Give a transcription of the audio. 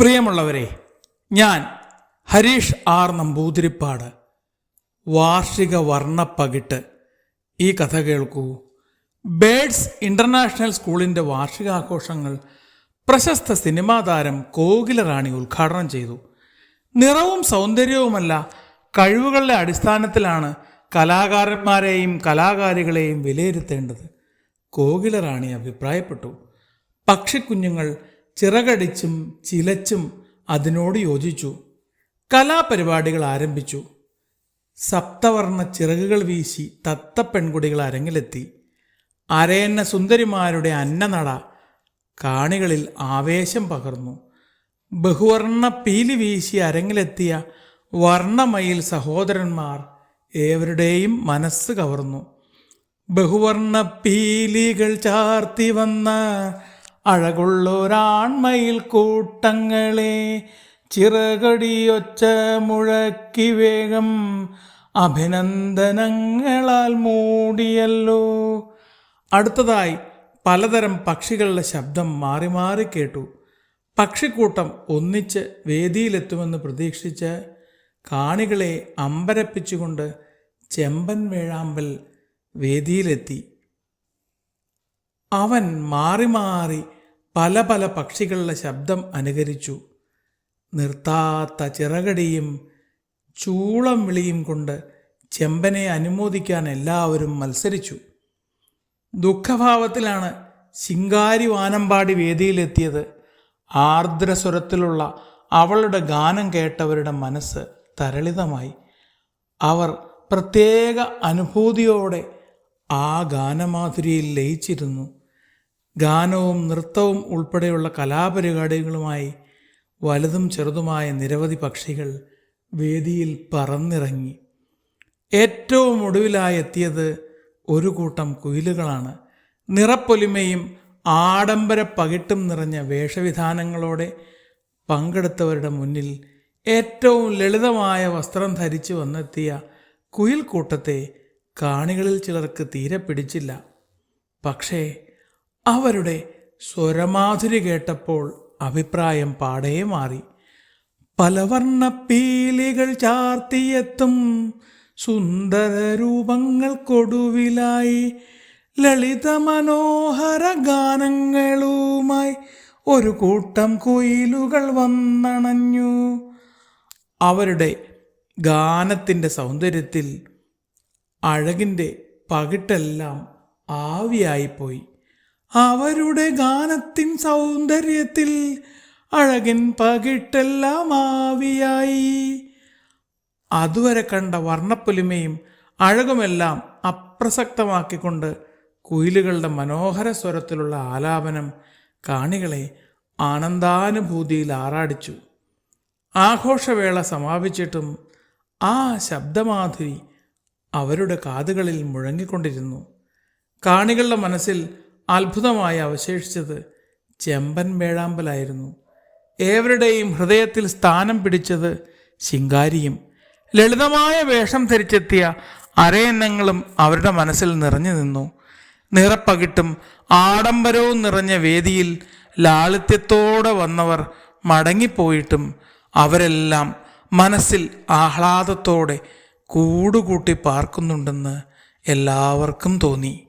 പ്രിയമുള്ളവരെ ഞാൻ ഹരീഷ് ആർ നമ്പൂതിരിപ്പാട് വാർഷിക വർണപ്പകിട്ട് ഈ കഥ കേൾക്കൂ. ബേഡ്സ് ഇന്റർനാഷണൽ സ്കൂളിന്റെ വാർഷികാഘോഷങ്ങൾ പ്രശസ്ത സിനിമാ താരം കോകില റാണി ഉദ്ഘാടനം ചെയ്തു. നിറവും സൗന്ദര്യവുമല്ല കഴിവുകളുടെ അടിസ്ഥാനത്തിലാണ് കലാകാരന്മാരെയും കലാകാരികളെയും വിലയിരുത്തേണ്ടത്. കോകില റാണി അഭിപ്രായപ്പെട്ടു. പക്ഷിക്കുഞ്ഞുങ്ങൾ ചിറകടിച്ചും ചിലച്ചും അതിനോട് യോജിച്ചു. കലാപരിപാടികൾ ആരംഭിച്ചു. സപ്തവർണ ചിറകുകൾ വീശി തത്ത പെൺകുടികൾ അരങ്ങിലെത്തി. അരയന്ന സുന്ദരിമാരുടെ അന്നനട കാണികളിൽ ആവേശം പകർന്നു. ബഹുവർണ പീലി വീശി അരങ്ങിലെത്തിയ വർണമയിൽ സഹോദരന്മാർ ഏവരുടെയും മനസ്സ് കവർന്നു. ബഹുവർണ പീലികൾ ചാർത്തി വന്ന അഴകുള്ളൊരാൺമയിൽ കൂട്ടങ്ങളെ ചിറകടിയൊച്ച മുഴക്കി വേഗം അഭിനന്ദനങ്ങളാൽ മൂടിയല്ലോ. അടുത്തതായി പലതരം പക്ഷികളുടെ ശബ്ദം മാറി മാറി കേട്ടു. പക്ഷിക്കൂട്ടം ഒന്നിച്ച് വേദിയിലെത്തുമെന്ന് പ്രതീക്ഷിച്ച് കാണികളെ അമ്പരപ്പിച്ചുകൊണ്ട് ചെമ്പൻ വേഴാമ്പൽ വേദിയിലെത്തി. അവൻ മാറി മാറി പല പല പക്ഷികളുടെ ശബ്ദം അനുകരിച്ചു. നിർത്താത്ത ചിറകടിയും ചൂളം വിളിയും കൊണ്ട് ചെമ്പനെ അനുമോദിക്കാൻ എല്ലാവരും മത്സരിച്ചു. ദുഃഖഭാവത്തിലാണ് ശിങ്കാരി വാനമ്പാടി വേദിയിലെത്തിയത്. ആർദ്രസ്വരത്തിലുള്ള അവളുടെ ഗാനം കേട്ടവരുടെ മനസ്സ് തരളിതമായി. അവർ പ്രത്യേക അനുഭൂതിയോടെ ആ ഗാനമാധുരിയിൽ ലയിച്ചിരുന്നു. ഗാനവും നൃത്തവും ഉൾപ്പെടെയുള്ള കലാപരിപാടികളുമായി വലുതും ചെറുതുമായ നിരവധി പക്ഷികൾ വേദിയിൽ പറന്നിറങ്ങി. ഏറ്റവും ഒടുവിലായി എത്തിയത് ഒരു കൂട്ടം കുയിലുകളാണ്. നിറപ്പൊലിമയും ആഡംബര പകിട്ടും നിറഞ്ഞ വേഷവിധാനങ്ങളോടെ പങ്കെടുത്തവരുടെ മുന്നിൽ ഏറ്റവും ലളിതമായ വസ്ത്രം ധരിച്ചു വന്നെത്തിയ കുയിൽ കൂട്ടത്തെ കാണികളിൽ ചിലർക്ക് തീരെ പിടിച്ചില്ല. പക്ഷേ അവരുടെ സ്വരമാധുരി കേട്ടപ്പോൾ അഭിപ്രായം പാടേ മാറി. പലവർണ പീലികൾ ചാർത്തിയെത്തും സുന്ദര രൂപങ്ങൾക്കൊടുവിലായി ലളിത മനോഹര ഗാനങ്ങളുമായി ഒരു കൂട്ടം കുയിലുകൾ വന്നണഞ്ഞു. അവരുടെ ഗാനത്തിന്റെ സൗന്ദര്യത്തിൽ അഴകിന്റെ പകിട്ടെല്ലാം ആവിയായിപ്പോയി. അവരുടെ ഗാനത്തിൻ സൗന്ദര്യത്തിൽ അഴകൻ പകിട്ടെല്ലാം ആവിയായി. അതുവരെ കണ്ട വർണപ്പൊലിമയും അഴകുമെല്ലാം അപ്രസക്തമാക്കിക്കൊണ്ട് കുയിലുകളുടെ മനോഹര സ്വരത്തിലുള്ള ആലാപനം കാണികളെ ആനന്ദാനുഭൂതിയിൽ ആറാടിച്ചു. ആഘോഷവേള സമാപിച്ചിട്ടും ആ ശബ്ദമാധുരി അവരുടെ കാതുകളിൽ മുഴങ്ങിക്കൊണ്ടിരുന്നു. കാണികളുടെ മനസ്സിൽ അത്ഭുതമായി അവശേഷിച്ചത് ചെമ്പൻ വേഴാമ്പലായിരുന്നു. ഏവരുടെയും ഹൃദയത്തിൽ സ്ഥാനം പിടിച്ചത് ശിങ്കാരിയും. ലളിതമായ വേഷം ധരിച്ചെത്തിയ അരയന്നങ്ങളും അവരുടെ മനസ്സിൽ നിറഞ്ഞു നിന്നു. നിറപ്പകിട്ടും ആഡംബരവും നിറഞ്ഞ വേദിയിൽ ലാളിത്യത്തോടെ വന്നവർ മടങ്ങിപ്പോയിട്ടും അവരെല്ലാം മനസ്സിൽ ആഹ്ലാദത്തോടെ കൂടുകൂട്ടി പാർക്കുന്നുണ്ടെന്ന് എല്ലാവർക്കും തോന്നി.